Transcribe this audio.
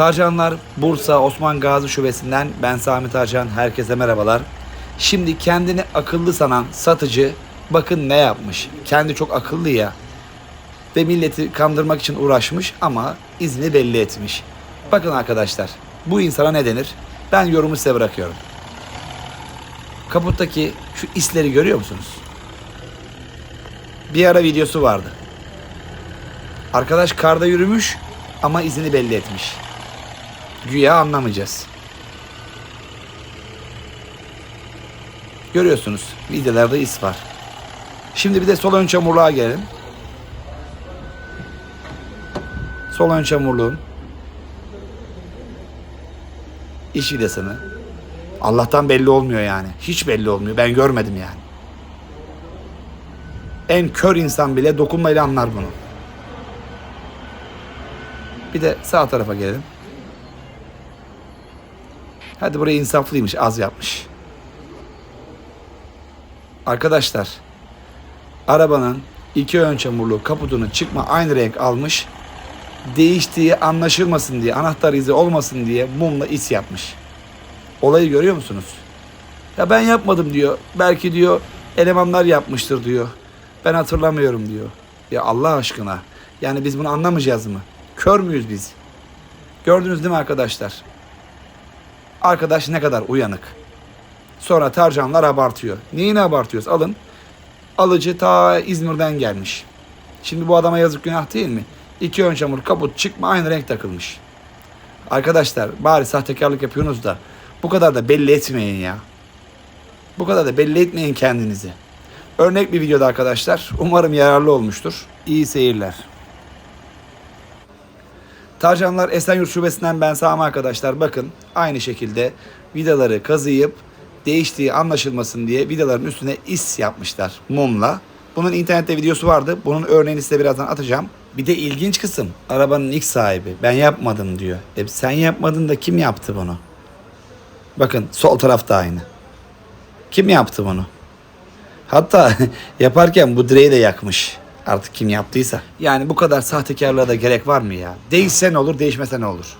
Tarcanlar Bursa Osman Gazi Şubesi'nden ben Sami Tarcan. Herkese merhabalar. Şimdi kendini akıllı sanan satıcı bakın ne yapmış. Kendi çok akıllı ya. Ve milleti kandırmak için uğraşmış ama izini belli etmiş. Bakın arkadaşlar bu insana ne denir? Ben yorumu size bırakıyorum. Kaputtaki şu isleri görüyor musunuz? Bir ara videosu vardı. Arkadaş karda yürümüş ama izini belli etmiş. Güya anlamayacağız. Görüyorsunuz videolarda is var. Şimdi bir de sol ön çamurluğa gelelim. Sol ön çamurluğun iş vidasını Allah'tan belli olmuyor yani. Hiç belli olmuyor. Ben görmedim yani. En kör insan bile dokunmayla anlar bunu. Bir de sağ tarafa gelelim. Hadi buraya insaflıymış, az yapmış. Arkadaşlar, arabanın iki ön çamurlu kaputunu çıkma aynı renk almış. Değiştiği anlaşılmasın diye, anahtar izi olmasın diye mumla is yapmış. Olayı görüyor musunuz? Ya ben yapmadım diyor. Belki diyor elemanlar yapmıştır diyor. Ben hatırlamıyorum diyor. Ya Allah aşkına. Yani biz bunu anlamayacağız mı? Kör müyüz biz? Gördünüz değil mi arkadaşlar? Arkadaş ne kadar uyanık. Sonra tarcanlar abartıyor. Neyini abartıyoruz? Alın. Alıcı ta İzmir'den gelmiş. Şimdi bu adama yazık günah değil mi? İki ön çamur kaput çıkma aynı renk takılmış. Arkadaşlar bari sahtekarlık yapıyorsunuz da bu kadar da belli etmeyin ya. Bu kadar da belli etmeyin kendinizi. Örnek bir videoda arkadaşlar. Umarım yararlı olmuştur. İyi seyirler. Tarcanlar Esenyurt Şubesi'nden ben Sami arkadaşlar. Bakın aynı şekilde vidaları kazıyıp değiştiği anlaşılmasın diye vidaların üstüne is yapmışlar mumla. Bunun internette videosu vardı. Bunun örneğini size birazdan atacağım. Bir de ilginç kısım arabanın ilk sahibi. Ben yapmadım diyor. E sen yapmadın da kim yaptı bunu? Bakın sol tarafta aynı. Kim yaptı bunu? Hatta yaparken bu direği de yakmış. Artık kim yaptıysa. Yani bu kadar sahtekarlığa da gerek var mı ya? Değişse ne olur, değişmese ne olur?